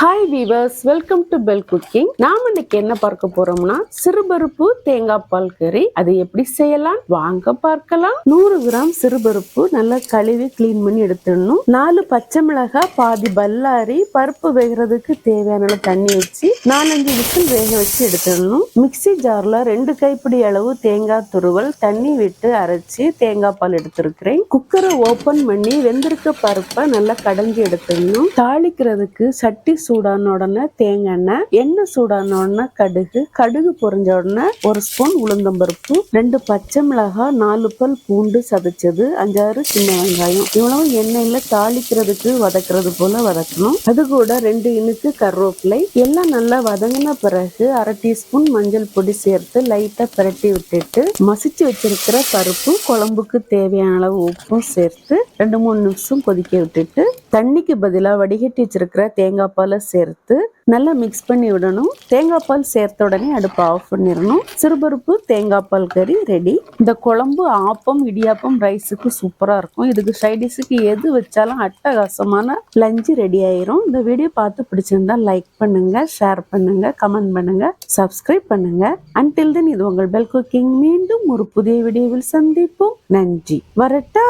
Hi viewers welcome to bell cooking நாம இன்னைக்கு என்ன பார்க்க போறோம்னா சிறுபருப்பு தேங்காய் பால் கறி. அது எப்படி செய்யலாம்? வாங்க பார்க்கலாம். நூறு கிராம் சிறுபருப்பு நல்லா கழுவி கிளீன் பண்ணி எடுத்துடணும். நாலு பச்சை மிளகாய் பாதி பல்லாரி பருப்பு வேகிறதுக்கு தேவையான தண்ணி வச்சு நாலஞ்சு விசில் வேக வச்சு எடுத்துடணும். மிக்ஸி ஜார்ல ரெண்டு கைப்பிடி அளவு தேங்காய் துருவல் தண்ணி விட்டு அரைச்சி தேங்காய் பால் எடுத்திருக்கிறேன். குக்கரை ஓபன் பண்ணி வெந்திருக்க பருப்பை நல்லா கடைஞ்சி எடுத்துடணும். தாளிக்கிறதுக்கு சட்டி சூடான உடனே தேங்காய் எண்ணெய் எண்ணெய் சூடான உடனே கடுகு கடுகு பொறிஞ்ச உடனே ஒரு ஸ்பூன் உளுந்தம்பருப்பு ரெண்டு பச்சை மிளகாய் நாலு பல் பூண்டு சதைச்சது அஞ்சாறு சின்ன வெங்காயம். இவ்வளவு எண்ணெயில தாளிக்கிறதுக்கு வதக்குறது போல வதக்கணும். அது கூட ரெண்டு இனுக்கு கருவேப்பிலை. எல்லாம் நல்லா வதங்கின பிறகு அரை டீஸ்பூன் மஞ்சள் பொடி சேர்த்து லைட்டா பிரட்டி விட்டுட்டு மசிச்சு வச்சிருக்கிற பருப்பு குழம்புக்கு தேவையான அளவு உப்பும் சேர்த்து ரெண்டு மூணு நிமிஷம் கொதிக்க விட்டுட்டு தண்ணிக்கு பதிலாக வடிகட்டி வச்சிருக்கிற தேங்காய் பாலை சேர்த்து நல்லா மிக்ஸ் பண்ணி விடணும். தேங்காய் பால் சேர்த்த உடனே அடுப்பு ஆஃப் பண்ணிடணும். சிறுபருப்பு தேங்காய் பால் கறி ரெடி இந்த குழம்பு ஆப்பம் இடியாப்பம் ரைஸுக்கு சூப்பராக இருக்கும். இதுக்கு சைடிஷுக்கு எது வச்சாலும் அட்டகாசமான லஞ்சு ரெடி ஆயிரும். இந்த வீடியோ பார்த்து பிடிச்சிருந்தா லைக் பண்ணுங்க ஷேர் பண்ணுங்க கமெண்ட் பண்ணுங்க சப்ஸ்கிரைப் பண்ணுங்க. அன்டில் தென் இது உங்கள் பெல் குக்கிங் மீண்டும் ஒரு புதிய வீடியோவில் சந்திப்போம். நன்றி. வரட்டா!